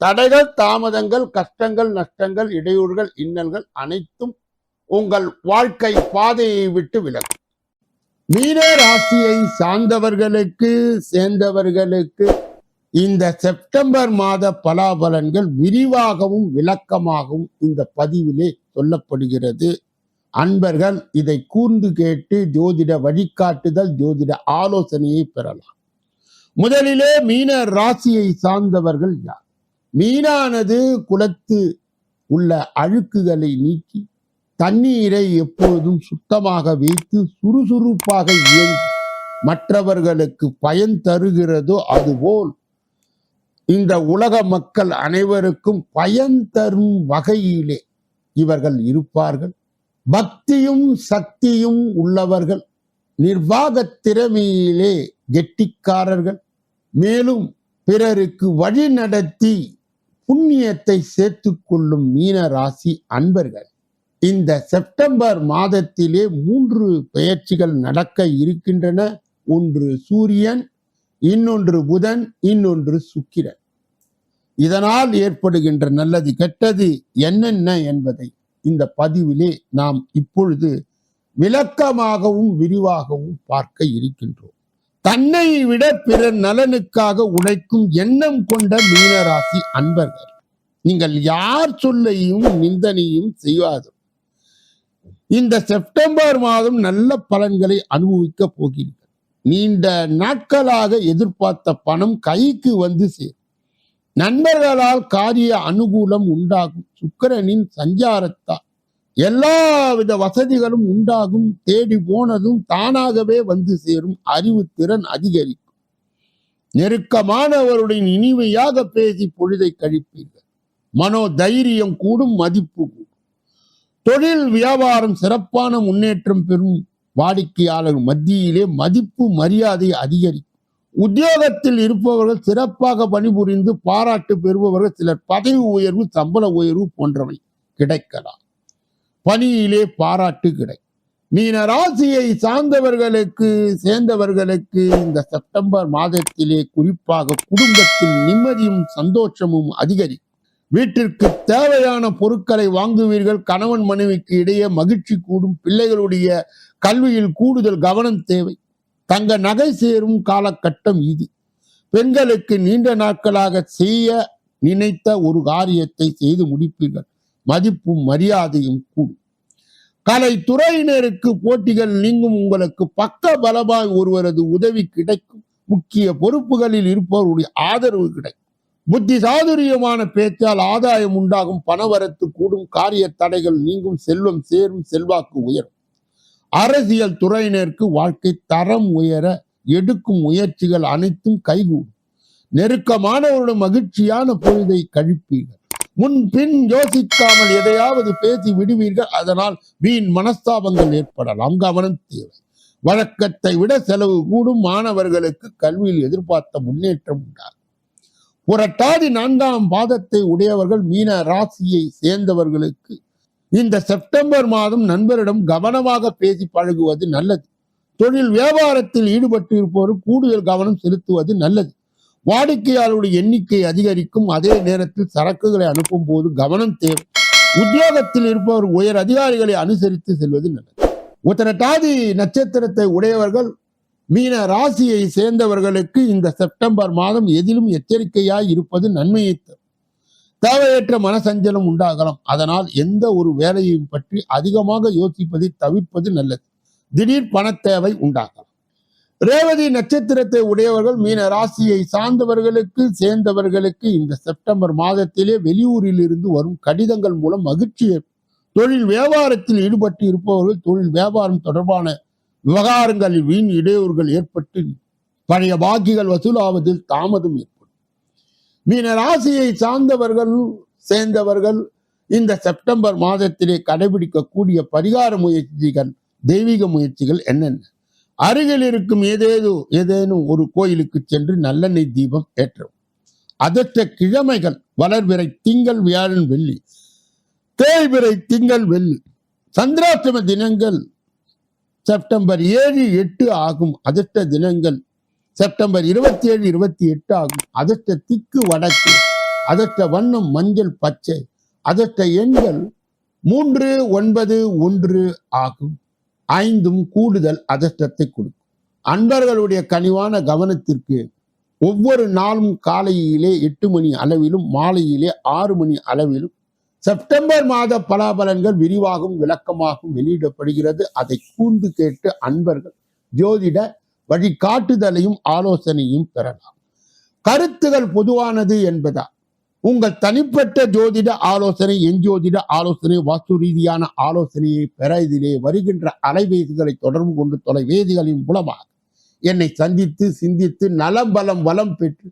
தடைகள் தாமதங்கள் கஷ்டங்கள் நஷ்டங்கள் இடையூறுகள் இன்னல்கள் அனைத்தும் உங்கள் வாழ்க்கை பாதையை விட்டு விலகும். மீன ராசியை சார்ந்தவர்களுக்கு சேர்ந்தவர்களுக்கு இந்த செப்டம்பர் மாத பலாபலன்கள் விரிவாகவும் விளக்கமாகவும் இந்த பதிவிலே சொல்லப்படுகிறது. அன்பர்கள் இதை கூர்ந்து கேட்டு ஜோதிட வழிகாட்டுதல் ஜோதிட ஆலோசனையை பெறலாம். முதலிலே மீன ராசியை சார்ந்தவர்கள் யார்? மீனானது குளத்து உள்ள அழுக்குகளை நீக்கி தண்ணீரை எப்பொழுதும் சுத்தமாக வைத்து சுறுசுறுப்பாக இயங்கி மற்றவர்களுக்கு பயன் தருகிறதோ அதுபோல் இந்த உலக மக்கள் அனைவருக்கும் பயன் தரும் வகையிலே இவர்கள் இருப்பார்கள். பக்தியும் சக்தியும் உள்ளவர்கள் நிர்வாக திறமையிலே கெட்டிக்காரர்கள். மேலும் பிறருக்கு வழி நடத்தி புண்ணியத்தை சேர்த்து கொள்ளும் மீன ராசி அன்பர்கள் இந்த செப்டம்பர் மாதத்திலே மூன்று பெயர்ச்சிகள் நடக்க இருக்கின்றன. ஒன்று சூரியன் இன்னொன்று புதன் இன்னொன்று சுக்கிரன். இதனால் ஏற்படுகின்ற நல்லது கெட்டது என்னென்ன என்பதை இந்த பதிவிலே நாம் இப்பொழுது விளக்கமாகவும் விரிவாகவும் பார்க்க இருக்கின்றோம். தன்னை விட பிறர் நலனுக்காக உழைக்கும் எண்ணம் கொண்ட மீனராசி அன்பர்கள். நீங்கள் யார் சொல்லையும் நிந்தனையும் செய்யாது இந்த செப்டம்பர் மாதம் நல்ல பலன்களை அனுபவிக்க போகிறீர்கள். நீண்ட நாட்களாக எதிர்பார்த்த பணம் கைக்கு வந்து சேரும். நண்பர்களால் காரிய அனுகூலம் உண்டாகும். சுக்கிரனின் சஞ்சாரத்தால் எல்லா வித வசதிகளும் உண்டாகும் தேடி போனதும் தானாகவே வந்து சேரும் அறிவு திறன் அதிகரிக்கும். நெருக்கமானவருடன் இனிமையாக பேசி பொழுதை கழிப்பீர்கள். மனோ தைரியம் கூடும் மதிப்பு கூடும். தொழில் வியாபாரம் சிறப்பான முன்னேற்றம் பெறும் வாடிக்கையாளர் மத்தியிலே மதிப்பு மரியாதை அதிகரிக்கும். உத்தியோகத்தில் இருப்பவர்கள் சிறப்பாக பணிபுரிந்து பாராட்டு பெறுபவர்கள் சிலர் பதவி உயர்வு சம்பள உயர்வு போன்றவை கிடைக்கலாம். பணியிலே பாராட்டு கிடைக்கும் மீன ராசியை சார்ந்தவர்களுக்கு சேர்ந்தவர்களுக்கு இந்த செப்டம்பர் மாதத்திலே குறிப்பாக குடும்பத்தில் நிம்மதியும் சந்தோஷமும் அதிகரிக்கும். வீட்டிற்கு தேவையான பொருட்களை வாங்குவீர்கள். கணவன் மனைவிக்கு இடையே மகிழ்ச்சி கூடும். பிள்ளைகளுடைய கல்வியில் கூடுதல் கவனம் தேவை. தங்க நகை சேரும் காலகட்டம் இது. பெண்களுக்கு நீண்ட நாட்களாக செய்ய நினைத்த ஒரு காரியத்தை செய்து முடிப்பீர்கள். மதிப்பும் மரியாதையும் கூடும். கலைத்துறையினருக்கு போட்டிகள் நீங்கும் உங்களுக்கு பக்க பலமாய் ஒருவரது உதவி கிடைக்கும். முக்கிய பொறுப்புகளில் இருப்பவருடைய ஆதரவு கிடைக்கும். புத்தி சாதுரியமான பேச்சால் ஆதாயம் உண்டாகும் பணவரத்து கூடும் காரிய தடைகள் நீங்கும் செல்வம் சேரும் செல்வாக்கு உயரும். அரசியல் துறையினருக்கு வாழ்க்கை தரம் உயர எடுக்கும் முயற்சிகள் அனைத்தும் கைகூடும். நெருக்கமானவருடன் மகிழ்ச்சியான பொழுதை கழிப்பீர்கள். முன் பின் யோசிக்காமல் எதையாவது பேசி விடுவீர்கள். அதனால் வீண் மனஸ்தாபங்கள் ஏற்படலாம். கவனம் தேவை. வழக்கத்தை விட செலவு கூடும். மாணவர்களுக்கு கல்வியில் எதிர்பார்த்த முன்னேற்றம் உண்டாகும். புரட்டாதி நான்காம் பாதத்தை உடையவர்கள் மீன ராசியை சேர்ந்தவர்களுக்கு இந்த செப்டம்பர் மாதம் நண்பரிடம் கவனமாக பேசி பழகுவது நல்லது. தொழில் வியாபாரத்தில் ஈடுபட்டு இருப்பவர் கூடுதல் கவனம் செலுத்துவது நல்லது. வாடிக்கையாளருடைய எண்ணிக்கை அதிகரிக்கும். அதே நேரத்தில் சரக்குகளை அனுப்பும் போது கவனம் தேவை. உத்தியோகத்தில் இருப்பவர் உயர் அதிகாரிகளை அனுசரித்து செல்வது நல்லது. உத்தரட்டாதி நட்சத்திரத்தை உடையவர்கள் மீன ராசியை சேர்ந்தவர்களுக்கு இந்த செப்டம்பர் மாதம் எதிலும் எச்சரிக்கையாய் இருப்பது நன்மையை தரும். தேவையற்ற மனசஞ்சலம் உண்டாகலாம். அதனால் எந்த ஒரு வேலையையும் பற்றி அதிகமாக யோசிப்பதை தவிர்ப்பது நல்லது. திடீர் பணத்தேவை உண்டாகலாம். ரேவதி நட்சத்திரத்தை உடையவர்கள் மீன ராசியை சார்ந்தவர்களுக்கு சேர்ந்தவர்களுக்கு இந்த செப்டம்பர் மாதத்திலே வெளியூரில் இருந்து வரும் கடிதங்கள் மூலம் மகிழ்ச்சி தொழில் வியாபாரத்தில் ஈடுபட்டு இருப்பவர்கள் தொழில் வியாபாரம் தொடர்பான விவகாரங்களில் வீண் இடையூறுகள் ஏற்பட்டு பழைய பாக்கிகள் வசூலாவதில் தாமதம் ஏற்படும். மீன ராசியை சார்ந்தவர்கள் சேர்ந்தவர்கள் இந்த செப்டம்பர் மாதத்திலே கடைபிடிக்கக்கூடிய பரிகார முயற்சிகள் தெய்வீக முயற்சிகள் என்னென்ன? அருகில் இருக்கும் ஏதேதோ ஏதேனும் ஒரு கோயிலுக்கு சென்று நல்லெண்ணெய் தீபம் ஏற்றவும். அதற்ற கிழமைகள் வளர்விரை திங்கள் வியாழன் வெள்ளி. தேய்விரை திங்கள் வெள்ளி. சந்திராஷ்டம தினங்கள் செப்டம்பர் ஏழு எட்டு ஆகும். அதிர்ஷ்ட தினங்கள் செப்டம்பர் இருபத்தி ஏழு இருபத்தி எட்டு ஆகும். அதிர்ஷ்ட திக்கு வடக்கு அதிர்ஷ்ட வண்ணம் மஞ்சள் பச்சை அதட்ட எண்கள் மூன்று ஒன்பது ஒன்று ஆகும். ஐந்தும் கூடுதல் அதிர்ஷ்டத்தை கொடுக்கும். அன்பர்களுடைய கனிவான கவனத்திற்கு ஒவ்வொரு நாளும் காலையிலே எட்டு மணி அளவிலும் மாலையிலே ஆறு மணி அளவிலும் செப்டம்பர் மாத பலாபலன்கள் விரிவாகவும் விளக்கமாகவும் வெளியிடப்படுகிறது. அதை கூர்ந்து கேட்டு அன்பர்கள் ஜோதிட வழிகாட்டுதலையும் ஆலோசனையும் பெறலாம். கருத்துகள் பொதுவானது என்பதால் உங்கள் தனிப்பட்ட ஜோதிட ஆலோசனை எஞ்சோதிட ஆலோசனை வாஸ்து ரீதியான ஆலோசனையை பெற இதிலே வருகின்ற அலைபேசிகளை தொடர்பு கொண்டு தொலைவேதிகளின் மூலமாக என்னை சந்தித்து சிந்தித்து நலம் பலம் வளம் பெற்று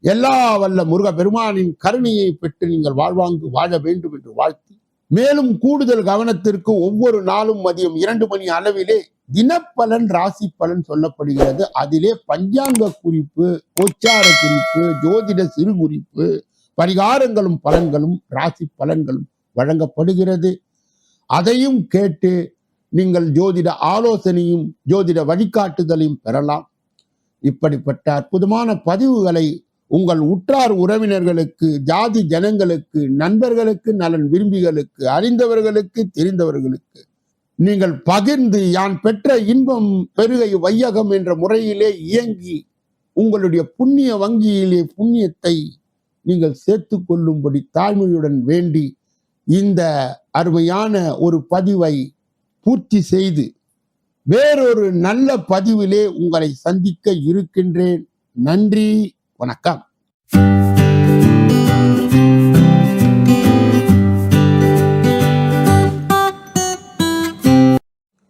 எல்லா வல்ல முருக பெருமானின் கருணையை பெற்று நீங்கள் வாழ்வாங்கு வாழ வேண்டும் என்று வாழ்த்தி மேலும் கூடுதல் கவனத்திற்கு ஒவ்வொரு நாளும் மதியம் இரண்டு மணி அளவிலே தினப்பலன் ராசி பலன் சொல்லப்படுகிறது. அதிலே பஞ்சாங்க குறிப்பு கோச்சார குறிப்பு ஜோதிட சிறு குறிப்பு பரிகாரங்களும் பலன்களும் ராசி பலன்களும் வழங்கப்படுகிறது. அதையும் கேட்டு நீங்கள் ஜோதிட ஆலோசனையும் ஜோதிட வழிகாட்டுதலையும் பெறலாம். இப்படிப்பட்ட அற்புதமான பதிவுகளை உங்கள் உற்றார் உறவினர்களுக்கு ஜாதி ஜனங்களுக்கு நண்பர்களுக்கு நலன் விரும்பிகளுக்கு அறிந்தவர்களுக்கு தெரிந்தவர்களுக்கு நீங்கள் பகிர்ந்து யான் பெற்ற இன்பம் பெருகை வையகம் என்ற முறையிலே இயங்கி உங்களுடைய புண்ணிய வங்கியிலே புண்ணியத்தை நீங்கள் சேர்த்து கொள்ளும்படி தாழ்மையுடன் வேண்டி இந்த அருமையான ஒரு பதிவை பூர்த்தி செய்து வேறொரு நல்ல பதிவிலே உங்களை சந்திக்க இருக்கின்றேன். நன்றி வணக்கம்.